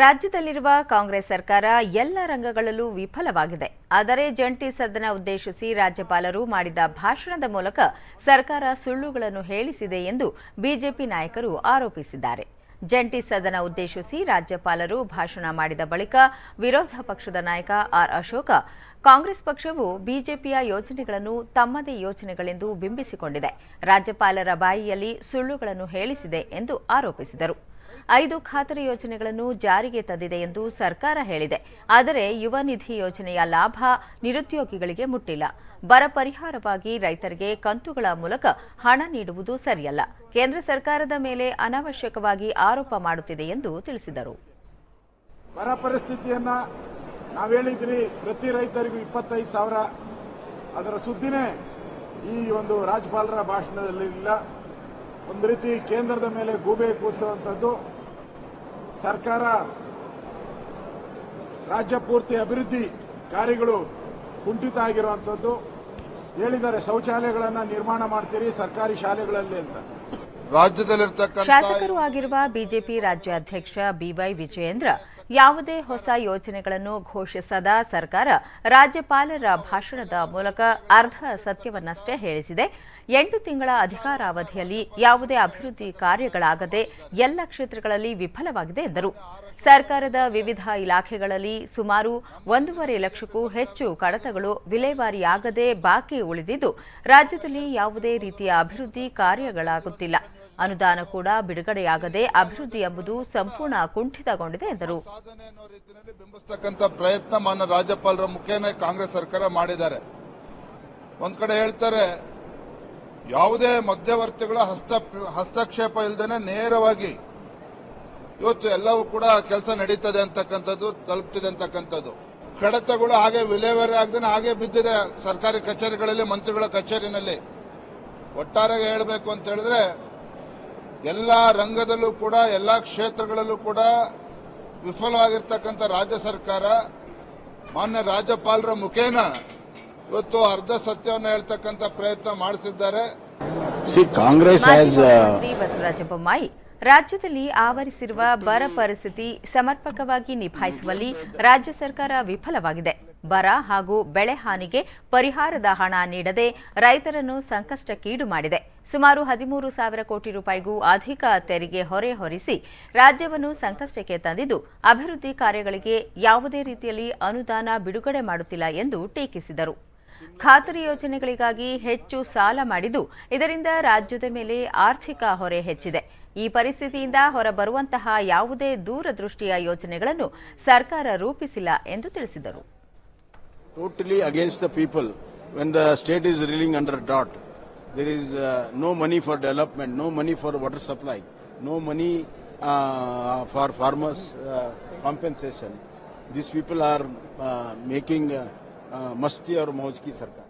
ರಾಜ್ಯದಲ್ಲಿರುವ ಕಾಂಗ್ರೆಸ್ ಸರ್ಕಾರ ಎಲ್ಲ ರಂಗಗಳಲ್ಲೂ ವಿಫಲವಾಗಿದೆ. ಆದರೆ ಜಂಟಿ ಸದನ ಉದ್ದೇಶಿಸಿ ರಾಜ್ಯಪಾಲರು ಮಾಡಿದ ಭಾಷಣದ ಮೂಲಕ ಸರ್ಕಾರ ಸುಳ್ಳುಗಳನ್ನು ಹೇಳಿಸಿದೆ ಎಂದು ಬಿಜೆಪಿ ನಾಯಕರು ಆರೋಪಿಸಿದ್ದಾರೆ. ಜಂಟಿ ಸದನ ಉದ್ದೇಶಿಸಿ ರಾಜ್ಯಪಾಲರು ಭಾಷಣ ಮಾಡಿದ ಬಳಿಕ ವಿರೋಧ ಪಕ್ಷದ ನಾಯಕ ಆರ್ ಅಶೋಕ, ಕಾಂಗ್ರೆಸ್ ಪಕ್ಷವು ಬಿಜೆಪಿಯ ಯೋಜನೆಗಳನ್ನು ತಮ್ಮದೇ ಯೋಜನೆಗಳೆಂದು ಬಿಂಬಿಸಿಕೊಂಡಿದೆ. ರಾಜ್ಯಪಾಲರ ಬಾಯಿಯಲ್ಲಿ ಸುಳ್ಳುಗಳನ್ನು ಹೇಳಿಸಿದೆ ಎಂದು ಆರೋಪಿಸಿದರು. ಐದು ಖಾತರಿ ಯೋಜನೆಗಳನ್ನು ಜಾರಿಗೆ ತಂದಿದೆ ಎಂದು ಸರ್ಕಾರ ಹೇಳಿದೆ. ಆದರೆ ಯುವ ನಿಧಿ ಯೋಜನೆಯ ಲಾಭ ನಿರುದ್ಯೋಗಿಗಳಿಗೆ ಮುಟ್ಟಿಲ್ಲ. ಬರ ಪರಿಹಾರವಾಗಿ ರೈತರಿಗೆ ಕಂತುಗಳ ಮೂಲಕ ಹಣ ನೀಡುವುದು ಸರಿಯಲ್ಲ. ಕೇಂದ್ರ ಸರ್ಕಾರದ ಮೇಲೆ ಅನಾವಶ್ಯಕವಾಗಿ ಆರೋಪ ಮಾಡುತ್ತಿದೆ ಎಂದು ತಿಳಿಸಿದರು. ಬರ ಪರಿಸ್ಥಿತಿಯನ್ನ ನಾವು ಹೇಳಿದ್ರಿ ಪ್ರತಿ ರೈತರಿಗೂ ಇಪ್ಪತ್ತೈದು ಸಾವಿರ. ಅದರ ಸುದ್ದಿನೇ ಈ ಒಂದು ರಾಜ್ಯಪಾಲರ ಭಾಷಣದಲ್ಲಿ ಇಲ್ಲ ಒಂದು ರೀತಿ ಕೇಂದ್ರದ ಮೇಲೆ ಗೂಬೆ ಕೂರಿಸುವಂತದ್ದು ಸರ್ಕಾರ ರಾಜ್ಯ ಪೂರ್ತಿ ಅಭಿವೃದ್ಧಿ ಕಾರ್ಯಗಳು ಕುಂಠಿತ ಆಗಿರುವಂಥದ್ದು ಹೇಳಿದ್ದಾರೆ ಶೌಚಾಲಯಗಳನ್ನ ನಿರ್ಮಾಣ ಮಾಡ್ತೀರಿ ಸರ್ಕಾರಿ ಶಾಲೆಗಳಲ್ಲಿ ಅಂತ. ರಾಜ್ಯದಲ್ಲಿರ್ತಕ್ಕಂಥ ಶಾಸಕರು ಆಗಿರುವ ಬಿಜೆಪಿ ರಾಜ್ಯಾಧ್ಯಕ್ಷ ಬಿವೈ ವಿಜಯೇಂದ್ರ ಯಾವುದೇ ಹೊಸ ಯೋಜನೆಗಳನ್ನು ಘೋಷಿಸದ ಸರ್ಕಾರ ರಾಜ್ಯಪಾಲರ ಭಾಷಣದ ಮೂಲಕ ಅರ್ಧ ಸತ್ಯವನ್ನಷ್ಟೇ ಹೇಳಿಸಿದೆ. ಎಂಟು ತಿಂಗಳ ಅಧಿಕಾರಾವಧಿಯಲ್ಲಿ ಯಾವುದೇ ಅಭಿವೃದ್ಧಿ ಕಾರ್ಯಗಳಾಗದೆ ಎಲ್ಲ ಕ್ಷೇತ್ರಗಳಲ್ಲಿ ವಿಫಲವಾಗಿದೆ ಎಂದರು. ಸರ್ಕಾರದ ವಿವಿಧ ಇಲಾಖೆಗಳಲ್ಲಿ ಸುಮಾರು ಒಂದೂವರೆ ಲಕ್ಷಕ್ಕೂ ಹೆಚ್ಚು ಕಡತಗಳು ವಿಲೇವಾರಿಯಾಗದೆ ಬಾಕಿ ಉಳಿದಿದ್ದು, ರಾಜ್ಯದಲ್ಲಿ ಯಾವುದೇ ರೀತಿಯ ಅಭಿವೃದ್ಧಿ ಕಾರ್ಯಗಳಾಗುತ್ತಿಲ್ಲ. ಅನುದಾನ ಕೂಡ ಬಿಡುಗಡೆಯಾಗದೆ ಅಭಿವೃದ್ಧಿ ಎಂಬುದು ಸಂಪೂರ್ಣ ಕುಂಠಿತಗೊಂಡಿದೆ ಎಂದರು. ಬಿಂಬಿಸ್ತಕ್ಕಂಥ ಪ್ರಯತ್ನ ರಾಜ್ಯಪಾಲರ ಮುಖೇನ ಕಾಂಗ್ರೆಸ್ ಸರ್ಕಾರ ಮಾಡಿದ್ದಾರೆ. ಒಂದ್ ಕಡೆ ಹೇಳ್ತಾರೆ, ಯಾವುದೇ ಮಧ್ಯವರ್ತಿಗಳ ಹಸ್ತ, ಹಸ್ತಕ್ಷೇಪ ಇಲ್ಲದೇನೆ ನೇರವಾಗಿ ಇವತ್ತು ಎಲ್ಲವೂ ಕೂಡ ಕೆಲಸ ನಡೀತದೆ ಅಂತಕ್ಕಂಥದ್ದು, ತಲುಪ್ತಿದೆ ಅಂತಕ್ಕಂಥದ್ದು. ಕಡತಗಳು ಹಾಗೆ ವಿಲೇವಾರಿ ಆಗದೇ ಹಾಗೆ ಬಿದ್ದಿದೆ ಸರ್ಕಾರಿ ಕಚೇರಿಗಳಲ್ಲಿ, ಮಂತ್ರಿಗಳ ಕಚೇರಿನಲ್ಲಿ. ಒಟ್ಟಾರೆ ಹೇಳಬೇಕು ಅಂತ ಹೇಳಿದ್ರೆ ಎಲ್ಲ ರಂಗದಲ್ಲೂ ಕೂಡ ಎಲ್ಲ ಕ್ಷೇತ್ರಗಳಲ್ಲೂ ಕೂಡ ವಿಫಲವಾಗಿರ್ತಕ್ಕಂಥ ರಾಜ್ಯ ಸರ್ಕಾರ ಮಾನ್ಯ ರಾಜ್ಯಪಾಲರ ಮುಖೇನ ಇವತ್ತು ಅರ್ಧ ಸತ್ಯವನ್ನು ಹೇಳ್ತಕ್ಕಂಥ ಪ್ರಯತ್ನ ಮಾಡಿಸಿದ್ದಾರೆ ಕಾಂಗ್ರೆಸ್. Uh, ಬಸವರಾಜ ಬೊಮ್ಮಾಯಿ ರಾಜ್ಯದಲ್ಲಿ ಆವರಿಸಿರುವ ಬರ ಪರಿಸ್ಥಿತಿ ಸಮರ್ಪಕವಾಗಿ ನಿಭಾಯಿಸುವಲ್ಲಿ ರಾಜ್ಯ ಸರ್ಕಾರ ವಿಫಲವಾಗಿದೆ ಬರ ಹಾಗೂ ಬೆಳೆ ಹಾನಿಗೆ ಪರಿಹಾರದ ಹಣ ನೀಡದೆ ರೈತರನ್ನು ಸಂಕಷ್ಟಕ್ಕೀಡು ಮಾಡಿದೆ. ಸುಮಾರು ಹದಿಮೂರು ಸಾವಿರ ಕೋಟಿ ರೂಪಾಯಿಗೂ ಅಧಿಕ ತೆರಿಗೆ ಹೊರೆ ಹೊರಿಸಿ ರಾಜ್ಯವನ್ನು ಸಂಕಷ್ಟಕ್ಕೆ ತಂದಿದ್ದು, ಅಭಿವೃದ್ಧಿ ಕಾರ್ಯಗಳಿಗೆ ಯಾವುದೇ ರೀತಿಯಲ್ಲಿ ಅನುದಾನ ಬಿಡುಗಡೆ ಮಾಡುತ್ತಿಲ್ಲ ಎಂದು ಟೀಕಿಸಿದರು. ಖಾತರಿ ಯೋಜನೆಗಳಿಗಾಗಿ ಹೆಚ್ಚು ಸಾಲ ಮಾಡಿದ್ದು, ಇದರಿಂದ ರಾಜ್ಯದ ಮೇಲೆ ಆರ್ಥಿಕ ಹೊರೆ ಹೆಚ್ಚಿದೆ. ಈ ಪರಿಸ್ಥಿತಿಯಿಂದ ಹೊರಬರುವಂತಹ ಯಾವುದೇ ದೂರದೃಷ್ಟಿಯ ಯೋಜನೆಗಳನ್ನು ಸರ್ಕಾರ ರೂಪಿಸಿಲ್ಲ ಎಂದು ತಿಳಿಸಿದರು. Totally against the people when the state is reeling under drought. There is uh, no money for development, no money for water supply, no money uh, for farmers' uh, compensation. These people are uh, making uh, uh, masti or mauj ki sarkar.